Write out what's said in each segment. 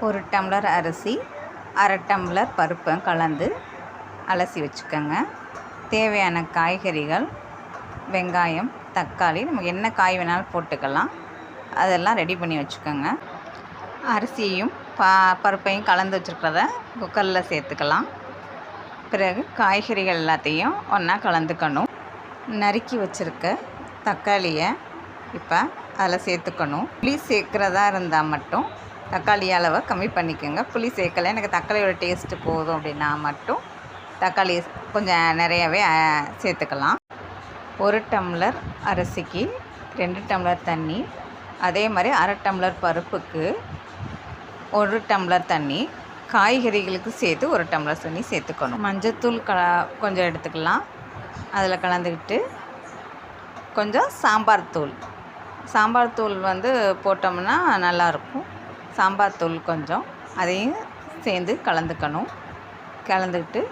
ஒரு டம்ளர் அரிசி அரை டம்ளர் பருப்பை கலந்து அலசி வச்சுக்கோங்க. தேவையான காய்கறிகள் வெங்காயம் தக்காளி நமக்கு என்ன காய் வேணாலும் போட்டுக்கலாம். அதெல்லாம் ரெடி பண்ணி வச்சுக்கோங்க. அரிசியையும் பா பருப்பையும் கலந்து வச்சுருக்கிறத குக்கரில் சேர்த்துக்கலாம். பிறகு காய்கறிகள் எல்லாத்தையும் ஒன்றா கலந்துக்கணும். நறுக்கி வச்சுருக்க தக்காளியை இப்போ அதில் சேர்த்துக்கணும். புளி சேர்க்குறதா இருந்தால் மட்டும் தக்காளி அளவை கம்மி பண்ணிக்கோங்க. புளி சேர்க்கலை. எனக்கு தக்காளியோட டேஸ்ட்டு போதும் அப்படின்னா மட்டும் தக்காளி கொஞ்சம் நிறையவே சேர்த்துக்கலாம். ஒரு டம்ளர் அரிசிக்கு ரெண்டு டம்ளர் தண்ணி. அதே மாதிரி அரை டம்ளர் பருப்புக்கு ஒரு டம்ளர் தண்ணி. காய்கறிகளுக்கு சேர்த்து ஒரு டம்ளர் தண்ணி சேர்த்துக்கணும். மஞ்சத்தூள் க கொஞ்சம் எடுத்துக்கலாம். அதில் கலந்துக்கிட்டு கொஞ்சம் சாம்பார் தூள். சாம்பார் தூள் வந்து போட்டோம்னா நல்லாயிருக்கும். சாம்பார் தூள் கொஞ்சம் அதையும் சேர்ந்து கலந்துக்கணும். கலந்துக்கிட்டு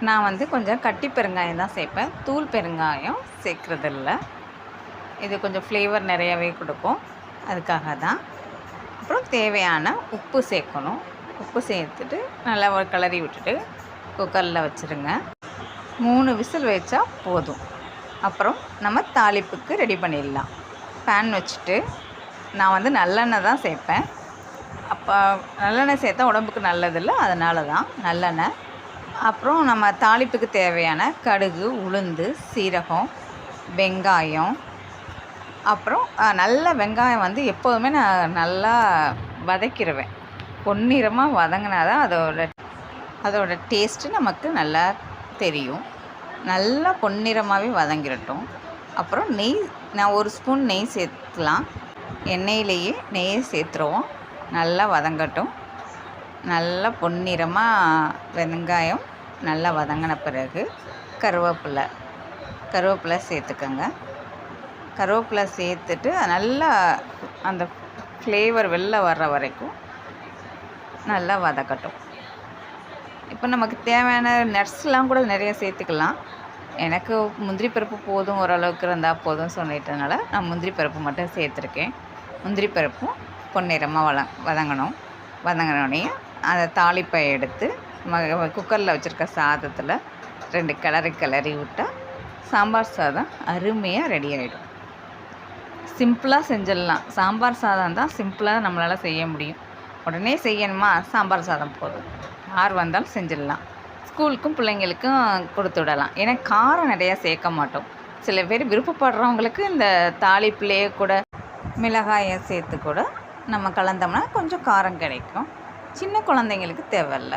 நான் வந்து கொஞ்சம் கட்டி பெருங்காயம் தான் சேர்ப்பேன். தூள் பெருங்காயம் சேர்க்குறதில்ல. இது கொஞ்சம் ஃப்ளேவர் நிறையவே கொடுக்கும். அதுக்காக தான். அப்புறம் தேவையான உப்பு சேர்க்கணும். உப்பு சேர்த்துட்டு நல்லா ஒரு கிளறி விட்டுட்டு குக்கரில் வச்சுருங்க. மூணு விசில் வச்சா போதும். அப்புறம் நம்ம தாளிப்புக்கு ரெடி பண்ணிடலாம். பேன் வச்சுட்டு நான் வந்து நல்லெண்ணெய் தான் சேர்ப்பேன். அப்போ நல்லெண்ணெய் சேர்த்தா உடம்புக்கு நல்லதில்லை அதனால தான் நல்லெண்ணெய். அப்புறம் நம்ம தாளிப்புக்கு தேவையான கடுகு உளுந்து சீரகம் வெங்காயம். அப்புறம் நல்ல வெங்காயம் வந்து எப்போதுமே நான் நல்லா வதக்கிடுவேன் பொன்னிறமாக வதங்கினா தான் அதோட அதோட டேஸ்ட்டு நமக்கு நல்லா தெரியும். நல்லா பொன்னிறமாகவே வதங்கிடட்டும். அப்புறம் நெய் நான் ஒரு ஸ்பூன் நெய் சேர்த்துக்கலாம் எண்ணெயிலேயே நெய்யை சேர்த்துருவோம். நல்லா வதங்கட்டும். நல்லா பொன்னிறமாக வெங்காயம் நல்லா வதங்கின பிறகு கருவேப்பிலை கருவேப்பிலை சேர்த்துக்கோங்க. கருவேப்பிலை சேர்த்துட்டு நல்லா அந்த ஃப்ளேவர் வெளில வர்ற வரைக்கும் நல்லா வதக்கட்டும். இப்போ நமக்கு தேவையான நட்ஸ்லாம் கூட நிறைய சேர்த்துக்கலாம். எனக்கு முந்திரி பருப்பு போதும் ஓரளவுக்கு இருந்தால் போதும் சொல்லிட்டனால நான் முந்திரி பருப்பு மட்டும் சேர்த்துருக்கேன். முந்திரி பருப்பும் பொன்னிறமாக வள வதங்கணும். வதங்கினோடனே அதை தாளிப்பை எடுத்து ம குக்கரில் வச்சுருக்க சாதத்தில் ரெண்டு கிளறி கிளறி விட்டால் சாம்பார் சாதம் அருமையாக ரெடி ஆகிடும் சிம்பிளாக செஞ்சிடலாம். சாம்பார் சாதம் தான் சிம்பிளாக நம்மளால் செய்ய முடியும். உடனே செய்யணுமா? சாம்பார் சாதம் போதும். யார் வந்தாலும் செஞ்சிடலாம். ஸ்கூலுக்கும் பிள்ளைங்களுக்கும் கொடுத்து விடலாம். ஏன்னா காரம் நிறையா சேர்க்க மாட்டோம். சில பேர் விருப்பப்படுறவங்களுக்கு இந்த தாளிப்புலேயே கூட மிளகாயை சேர்த்து கூட நம்ம கலந்தோம்னா கொஞ்சம் காரம் கிடைக்கும். சின்ன குழந்தைங்களுக்கு தேவையில்ல.